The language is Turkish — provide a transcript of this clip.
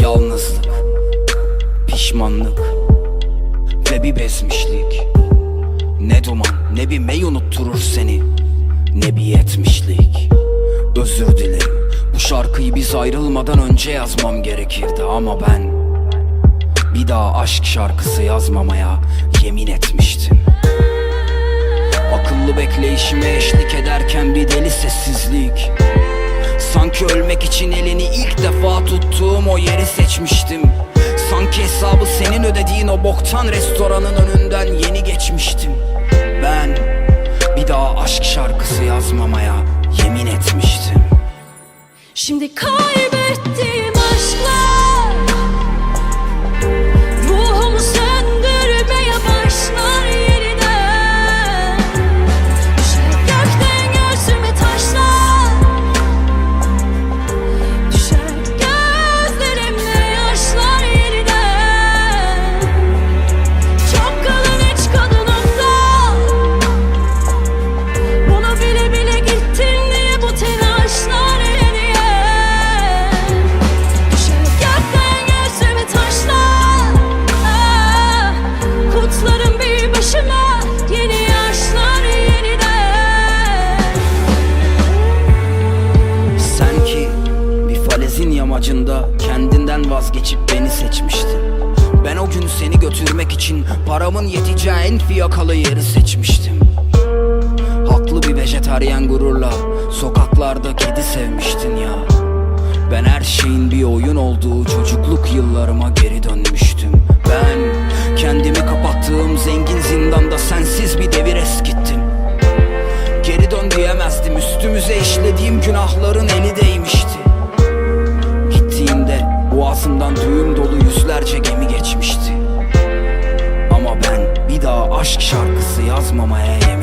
Yalnızlık, pişmanlık ve bir bezmişlik Ne duman ne bir mey unutturur seni Ne bir yetmişlik. Özür dilerim bu şarkıyı biz ayrılmadan önce yazmam gerekirdi ama ben Bir daha aşk şarkısı yazmamaya yemin etmiştim bekleyişime eşlik ederken bir deli sessizlik. Sanki ölmek için elini ilk defa tuttuğum o yeri seçmiştim. Sanki hesabı senin ödediğin o boktan restoranın önünden yeni geçmiştim. Ben bir daha aşk şarkısı yazmamaya yemin etmiştim. Şimdi kaybettiğim falezin yamacında kendinden vazgeçip beni seçmiştin Ben o gün seni götürmek için paramın yeteceği en fiyakalı yeri seçmiştim. Haklı bir vejetaryen gururla sokaklarda kedi sevmiştin ya. Ben her şeyin bir oyun olduğu çocukluk yıllarıma geri dönmüştüm. Ben kendimi kapattığım zengin zindanda sensiz bir devir eskittim. Geri dön diyemezdim üstümüze işlediğim günahların eli değmişti boğazımdan düğüm dolu yüzlerce gemi geçmişti. Ama ben bir daha aşk şarkısı yazmamaya yemin